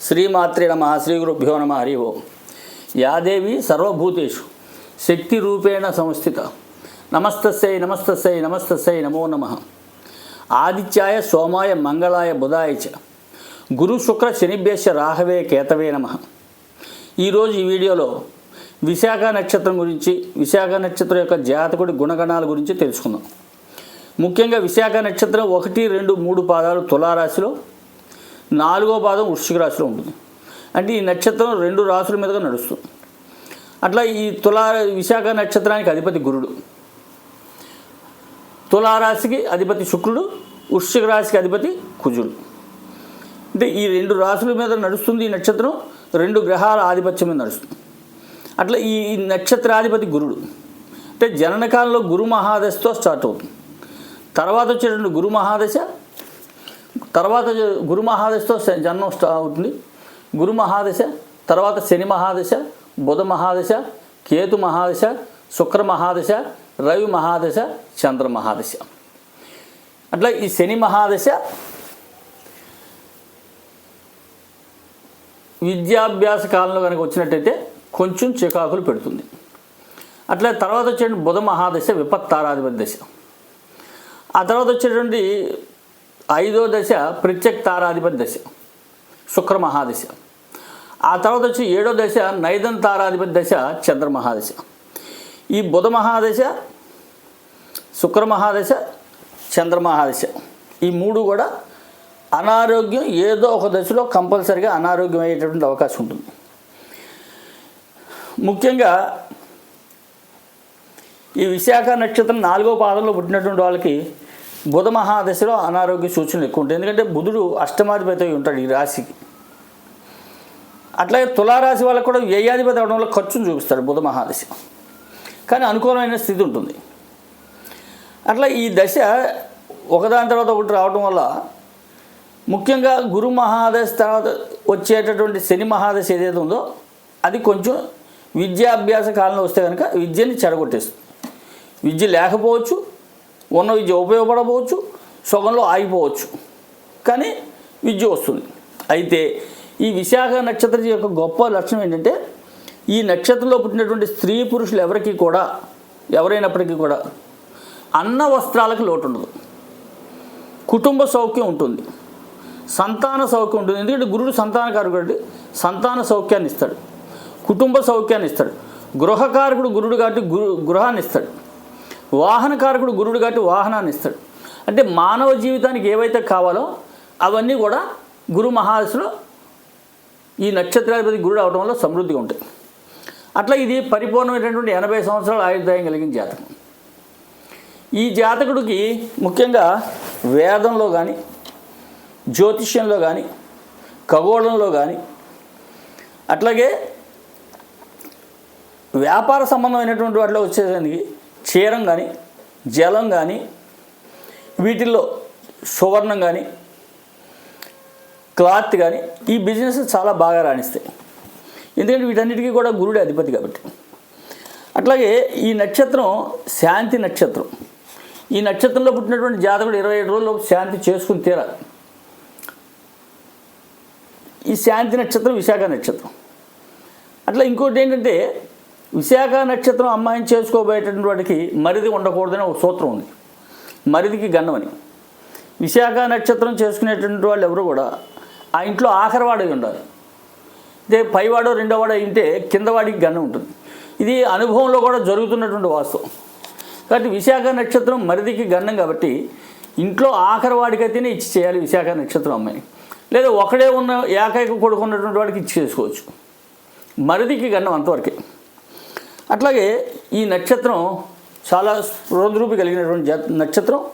శ్రీమాత్రే నమ శ్రీ గురుభ్యో నమ హరి ఓం. యాదేవి సర్వభూతేషు శక్తి రూపేణ సంస్థిత. నమస్తస్యై నమస్తస్యై నమస్తస్యై నమో నమ. ఆదిత్యాయ సోమాయ మంగళాయ బుధాయ చ. గురు శుక్ర శనిభ్యశ రాహవే కేతవే నమ. ఈరోజు ఈ వీడియోలో విశాఖ నక్షత్రం గురించి విశాఖ నక్షత్రం యొక్క జాతకుడి గుణగణాల గురించి తెలుసుకుందాం. ముఖ్యంగా విశాఖ నక్షత్రం ఒకటి రెండు మూడు పాదాలు తులారాశిలో నాలుగో పాదం వృశ్చిక రాశిలో ఉంటుంది. అంటే ఈ నక్షత్రం రెండు రాశుల మీదుగా నడుస్తుంది. అట్లా ఈ తులా విశాఖ నక్షత్రానికి అధిపతి గురుడు. తులారాశికి అధిపతి శుక్రుడు వృశ్చిక రాశికి అధిపతి కుజుడు. అంటే ఈ రెండు రాశుల మీద నడుస్తుంది ఈ నక్షత్రం రెండు గ్రహాల ఆధిపత్యం మీద నడుస్తుంది. అట్లా ఈ ఈ నక్షత్రాధిపతి గురుడు. అంటే జననకాలంలో గురు మహాదశతో స్టార్ట్ అవుతుంది. తర్వాత వచ్చేటువంటి గురు మహాదశ తర్వాత గురు మహాదశతో జన్మం స్టా అవుతుంది. గురు మహాదశ తర్వాత శని మహాదశ బుధ మహాదశ కేతు మహాదశ శుక్ర మహాదశ రవి మహాదశ చంద్ర మహాదశ. అట్లా ఈ శని మహాదశ విద్యాభ్యాస కాలంలో కనుక వచ్చినట్టయితే కొంచెం చికాకులు పెడుతుంది. అట్లా తర్వాత వచ్చేటువంటి బుధ మహాదశ విపత్తారాధిపతి దశ. ఆ తర్వాత వచ్చేటువంటి ఐదో దశ ప్రత్యక్ తారాధిపతి దశ శుక్ర మహాదశ. ఆ తర్వాత వచ్చి ఏడో దశ నైదన్ తారాధిపతి దశ చంద్ర మహాదశ. ఈ బుధ మహాదశ శుక్ర మహాదశ చంద్ర మహాదశ. ఈ మూడు కూడా అనారోగ్యం ఏదో ఒక దశలో కంపల్సరిగా అనారోగ్యం అయ్యేటటువంటి అవకాశం ఉంటుంది. ముఖ్యంగా ఈ విశాఖ నక్షత్రం నాలుగో పాదంలో పుట్టినటువంటి వాళ్ళకి బుధ మహాదశలో అనారోగ్య సూచనలు ఎక్కువ ఉంటాయి. ఎందుకంటే బుధుడు అష్టమాధిపతి ఉంటాడు ఈ రాశికి. అట్లాగే తులారాశి వాళ్ళకు కూడా వ్యయాధిపతి అవడం వల్ల ఖర్చును చూపిస్తాడు బుధ మహాదశ. కానీ అనుకూలమైన స్థితి ఉంటుంది. అట్లా ఈ దశ ఒకదాని తర్వాత ఒకటి రావడం వల్ల ముఖ్యంగా గురు మహాదశ తర్వాత వచ్చేటటువంటి శని మహాదశ ఏదైతే ఉందో అది కొంచెం విద్యాభ్యాస కాలంలో వస్తే కనుక విద్యని చెడగొట్టేస్తుంది. విద్య లేకపోవచ్చు ఉన్న విద్య ఉపయోగపడపోవచ్చు సగంలో ఆగిపోవచ్చు. కానీ విద్య వస్తుంది. అయితే ఈ విశాఖ నక్షత్రం యొక్క గొప్ప లక్షణం ఏంటంటే ఈ నక్షత్రంలో పుట్టినటువంటి స్త్రీ పురుషులు ఎవరికి కూడా ఎవరైనప్పటికీ కూడా అన్న వస్త్రాలకు లోటు ఉండదు. కుటుంబ సౌఖ్యం ఉంటుంది. సంతాన సౌఖ్యం ఉంటుంది. ఎందుకంటే గురుడు సంతానకారకుడు సంతాన సౌఖ్యాన్ని ఇస్తాడు. కుటుంబ సౌఖ్యాన్ని ఇస్తాడు. గృహకారకుడు గురుడు కాబట్టి గురు గృహాన్ని ఇస్తాడు. వాహనకారకుడు గురుడు కాబట్టి వాహనాన్ని ఇస్తాడు. అంటే మానవ జీవితానికి ఏవైతే కావాలో అవన్నీ కూడా గురు మహాదశలో ఈ నక్షత్రాధిపతి గురుడు అవడం వల్ల సమృద్ధిగా ఉంటుంది అట్లా ఇది పరిపూర్ణమైనటువంటి ఎనభై సంవత్సరాల ఆయుర్దాయం కలిగిన జాతకం. ఈ జాతకుడికి ముఖ్యంగా వేదంలో కానీ జ్యోతిష్యంలో కానీ ఖగోళంలో కానీ అట్లాగే వ్యాపార సంబంధమైనటువంటి వాటిలో వచ్చేదానికి క్షీరం కానీ జలం కానీ వీటిల్లో సువర్ణం కానీ క్లాత్ కానీ ఈ బిజినెస్ చాలా బాగా రాణిస్తాయి. ఎందుకంటే వీటన్నిటికీ కూడా గురుడే అధిపతి కాబట్టి. అట్లాగే ఈ నక్షత్రం శాంతి నక్షత్రం. ఈ నక్షత్రంలో పుట్టినటువంటి జాతకుడు ఇరవై ఏడు రోజుల్లో శాంతి చేసుకుని తీరాలి. ఈ శాంతి నక్షత్రం విశాఖ నక్షత్రం. అట్లా ఇంకోటి ఏంటంటే విశాఖ నక్షత్రం అమ్మాయిని చేసుకోబోయేటటువంటి వాడికి మరిది ఉండకూడదని ఒక సూత్రం ఉంది. మరిదికి గన్నమని విశాఖ నక్షత్రం చేసుకునేటువంటి వాళ్ళు ఎవరు కూడా ఆ ఇంట్లో ఆఖరివాడై ఉండాలి. అంటే పైవాడో రెండోవాడో అయింటే కిందవాడికి గన్నం ఉంటుంది. ఇది అనుభవంలో కూడా జరుగుతున్నటువంటి వాస్తవం. కాబట్టి విశాఖ నక్షత్రం మరిదికి గన్నం కాబట్టి ఇంట్లో ఆఖరి వాడికైతేనే ఇచ్చి చేయాలి విశాఖ నక్షత్రం అమ్మాయి లేదా ఒకడే ఉన్న ఏకైక కొడుకున్నటువంటి వాడికి ఇచ్చి చేసుకోవచ్చు. మరిదికి గన్నం అంతవరకే. అట్లాగే ఈ నక్షత్రం చాలా రోద్రూపి కలిగినటువంటి నక్షత్రం.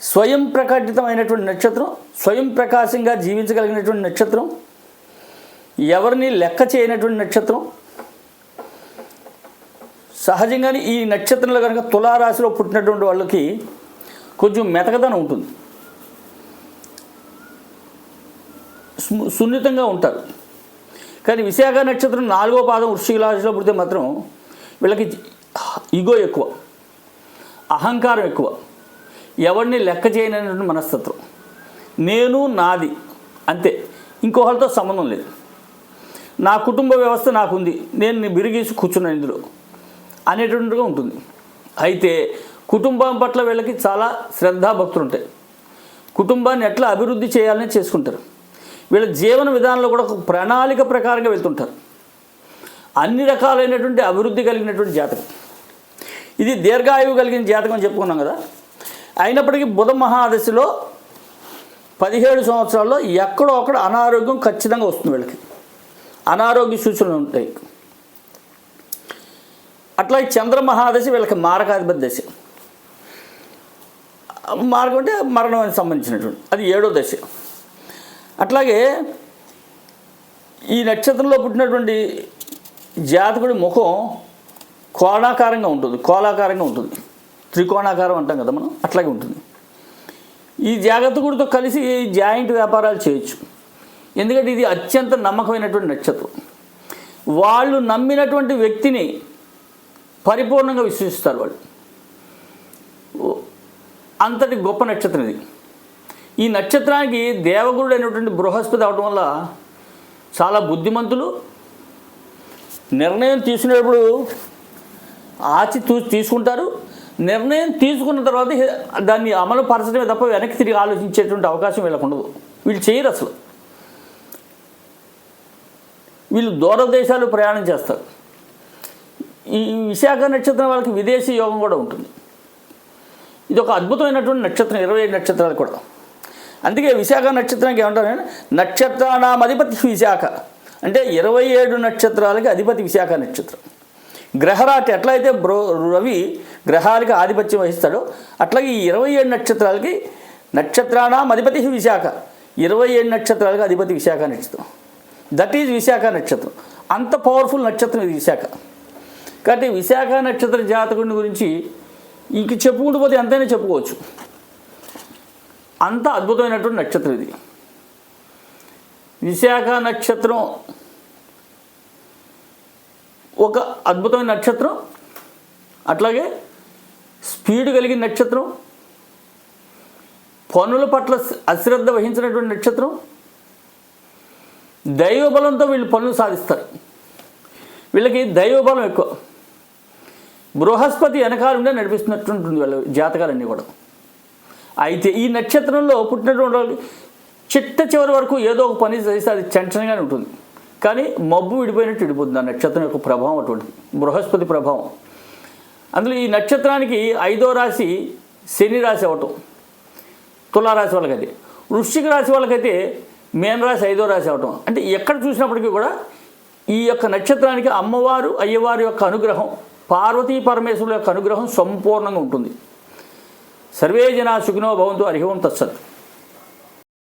స్వయం ప్రకటితమైనటువంటి నక్షత్రం స్వయం ప్రకాశంగా జీవించగలిగినటువంటి నక్షత్రం ఎవరిని లెక్క చేయనటువంటి నక్షత్రం. సహజంగానే ఈ నక్షత్రంలో కనుక తులారాశిలో పుట్టినటువంటి వాళ్ళకి కొంచెం మెతకదనం ఉంటుంది. సు- సున్నితంగా ఉంటారు. కానీ విశాఖ నక్షత్రం నాలుగో పాదం వృశ్చిక రాశిలో పుడితే మాత్రం వీళ్ళకి ఇగో ఎక్కువ అహంకారం ఎక్కువ. ఎవరిని లెక్క చేయనటువంటి మనస్తత్వం. నేను నాది అంతే. ఇంకొకరితో సంబంధం లేదు. నా కుటుంబ వ్యవస్థ నాకుంది నేను బిరిగేసి కూర్చున్నాను ఇందులో అనేటువంటిగా ఉంటుంది. అయితే కుటుంబం పట్ల వీళ్ళకి చాలా శ్రద్ధాభక్తులు ఉంటాయి. కుటుంబాన్ని ఎట్లా అభివృద్ధి చేయాలని చేసుకుంటారు. వీళ్ళ జీవన విధానంలో కూడా ఒక ప్రణాళిక ప్రకారంగా వెళ్తుంటారు. అన్ని రకాలైనటువంటి అభివృద్ధి కలిగినటువంటి జాతకం. ఇది దీర్ఘాయువు కలిగిన జాతకం చెప్పుకున్నాం కదా. అయినప్పటికీ బుధ మహాదశలో పదిహేడు సంవత్సరాల్లో ఎక్కడో అక్కడ అనారోగ్యం ఖచ్చితంగా వస్తుంది వీళ్ళకి. అనారోగ్య సూచనలు ఉంటాయి. అట్లా ఈ చంద్ర మహాదశ వీళ్ళకి మారకాధిపతి దశ. మార్గం అంటే మరణానికి సంబంధించినటువంటి అది ఏడో దశ. అట్లాగే ఈ నక్షత్రంలో పుట్టినటువంటి జాతకుడి ముఖం కోణాకారంగా ఉంటుంది కోలాకారంగా ఉంటుంది. త్రికోణాకారం అంటాం కదా మనం అట్లాగే ఉంటుంది. ఈ జాగ్రత్తకుడితో కలిసి జాయింట్ వ్యాపారాలు చేయొచ్చు. ఎందుకంటే ఇది అత్యంత నమ్మకమైనటువంటి నక్షత్రం. వాళ్ళు నమ్మినటువంటి వ్యక్తిని పరిపూర్ణంగా విశ్వసిస్తారు వాళ్ళు. అంతటి గొప్ప నక్షత్రం ఇది. ఈ నక్షత్రానికి దేవగురుడు అయినటువంటి బృహస్పతి అవడం వల్ల చాలా బుద్ధిమంతులు నిర్ణయం తీసుకునేటప్పుడు ఆచి తీసుకుంటారు. నిర్ణయం తీసుకున్న తర్వాత దాన్ని అమలు పరచడమే తప్ప వెనక్కి తిరిగి ఆలోచించేటువంటి అవకాశం వీళ్ళకు ఉండదు. వీళ్ళు చేయరు అసలు. వీళ్ళు దూరదేశాలు ప్రయాణం చేస్తారు. ఈ విశాఖ నక్షత్రం వాళ్ళకి విదేశీ యోగం కూడా ఉంటుంది. ఇది ఒక అద్భుతమైనటువంటి నక్షత్రం ఇరవై ఏడు నక్షత్రాలు కూడా. అందుకే విశాఖ నక్షత్రానికి ఏమంటారు నక్షత్రానాం అధిపతి విశాఖ. అంటే ఇరవై ఏడు నక్షత్రాలకి అధిపతి విశాఖ నక్షత్రం. గ్రహరాటి ఎట్లయితే బ్రో రవి గ్రహాలకి ఆధిపత్యం వహిస్తాడో అట్లాగే ఈ ఇరవై ఏడు నక్షత్రాలకి నక్షత్రానాం అధిపతి విశాఖ. ఇరవై ఏడు నక్షత్రాలకి అధిపతి విశాఖ నక్షత్రం. దట్ ఈజ్ విశాఖ నక్షత్రం. అంత పవర్ఫుల్ నక్షత్రం ఇది విశాఖ. కాబట్టి విశాఖ నక్షత్ర జాతకుని గురించి ఇంక చెప్పుకుంటూ పోతే ఎంతైనా చెప్పుకోవచ్చు. అంత అద్భుతమైనటువంటి నక్షత్రం ఇది. విశాఖ నక్షత్రం ఒక అద్భుతమైన నక్షత్రం అట్లాగే స్పీడ్ కలిగిన నక్షత్రం పనుల పట్ల అశ్రద్ధ వహించినటువంటి నక్షత్రం దైవబలంతో వీళ్ళు పనులు సాధిస్తారు. వీళ్ళకి దైవబలం ఎక్కువ. బృహస్పతి వెనకాల ఉండే నడిపిస్తున్నట్టుంటుంది వీళ్ళ జాతకాలన్నీ కూడా. అయితే ఈ నక్షత్రంలో పుట్టినటువంటి వాళ్ళు చిట్ట చివరి వరకు ఏదో ఒక పని చేస్తే అది చెంచనగానే ఉంటుంది. కానీ మబ్బు విడిపోయినట్టు విడిపోతుంది ఆ నక్షత్రం యొక్క ప్రభావం అటువంటిది బృహస్పతి ప్రభావం. అందులో ఈ నక్షత్రానికి ఐదో రాశి శని రాశి అవటం తులారాశి వాళ్ళకైతే. వృశ్చిక రాశి వాళ్ళకైతే మేన రాశి ఐదో రాశి అవటం అంటే ఎక్కడ చూసినప్పటికీ కూడా ఈ యొక్క నక్షత్రానికి అమ్మవారు అయ్యవారి యొక్క అనుగ్రహం పార్వతీ పరమేశ్వరుల యొక్క అనుగ్రహం సంపూర్ణంగా ఉంటుంది. సర్వే జనా సుఖినో భవంతు హరి తత్సత్.